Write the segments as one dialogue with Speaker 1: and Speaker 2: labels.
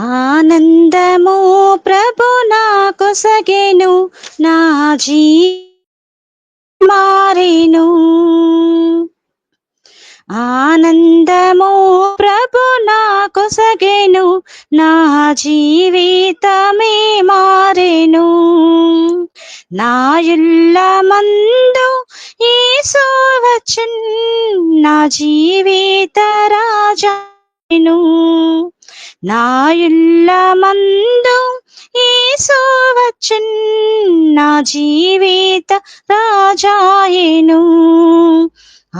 Speaker 1: ఆనందము ప్రభు నాకు సగెను నా జీ మారెను. ఆనందము ప్రభు నాకు సగెను నా జీవితమే మారెను. నా ఇళ్ళ మందు యేసు వచ్చున్ నా జీవిత రాజాను నాయుళ్ళమందు ఇళ్ళ వచ్చున్ నా జీవిత రాజాయను.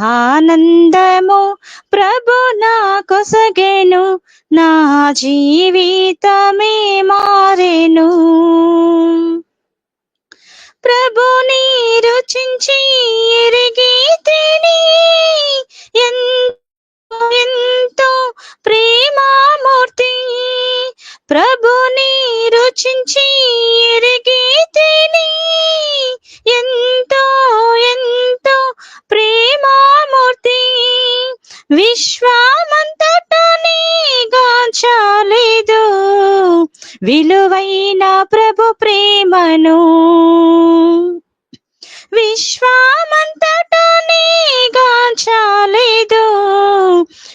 Speaker 1: ఆనందము ప్రభు నా కొసగెను నా జీవితమే మారెను. విలువైన ప్రభు ప్రేమను విశ్వమంతటనే గాంచలేదు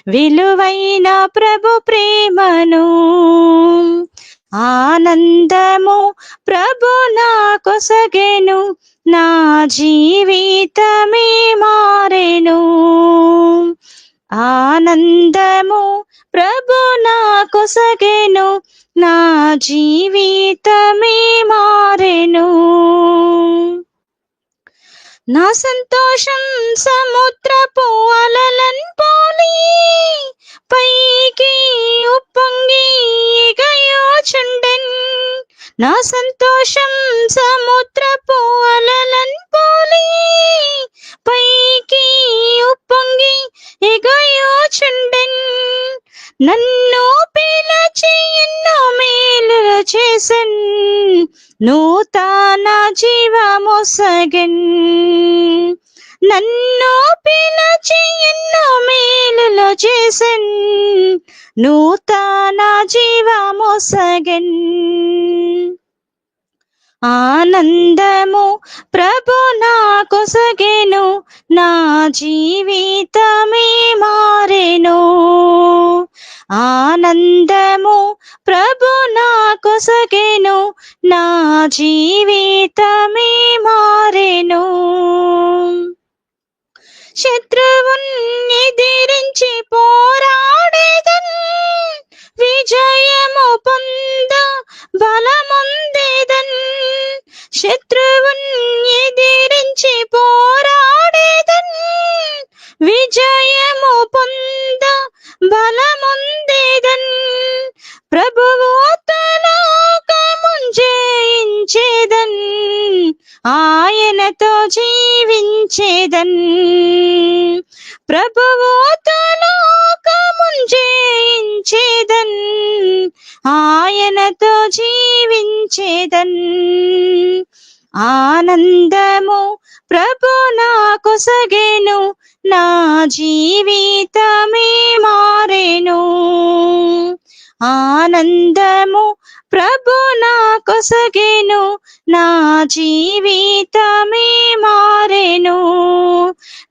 Speaker 1: విలువైన ప్రభు ప్రేమను ఆనందము ప్రభు నా కొసగెను నా జీవితమే మారెను. ఆనందము ప్రభు నా కొసగెను నా జీవితమే మారెను. నా సంతోషం సముద్రపు అలలన్ పోలి పైకి ఉప్పొంగి గయోచుండెన్ నా సంతోషం సముద్రపు అలలన్ నూతన జీవమొసగన్ నన్ను పిలచి ఎన్నో మేలులు చేసన్. నూతన జీవమొసగన్ ఆనందము ప్రభు నా కొసగెను నా జీవితమే మారెను. ఆనందము ప్రభు కొసగెను నా జీవితమే మారెను. శత్రువున్ ఎదిరించి పోరాడేదన్ విజయము పొంద బలముందేదన్. శత్రువున్ ఎదిరించి పోరాడేదన్ విజయము పొంద బలముందేదన్. ప్రభువు ప్రేమతో జీవించేదన్. ప్రభువు జయించేదన్ ఆయనతో జీవించేదన్. ఆనందము ప్రభు నా సగెను నా జీవితమే మారెను. ఆనందము ప్రభు నా కొసగెను నా జీవితమే మారెను.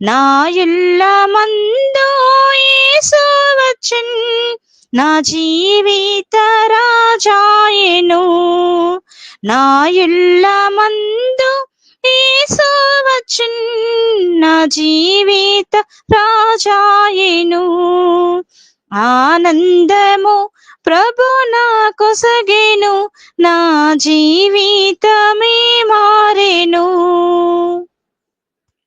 Speaker 1: నా ఇల్లమందు మందు యేసు వచ్చన్ నా జీవిత రాజాయను. నా ఇల్లమందు మందు యేసు వచ్చన్ నా జీవిత రాజాయను. ఆనందము ప్రభు నా కొసగెను నా జీవితమే మారెను.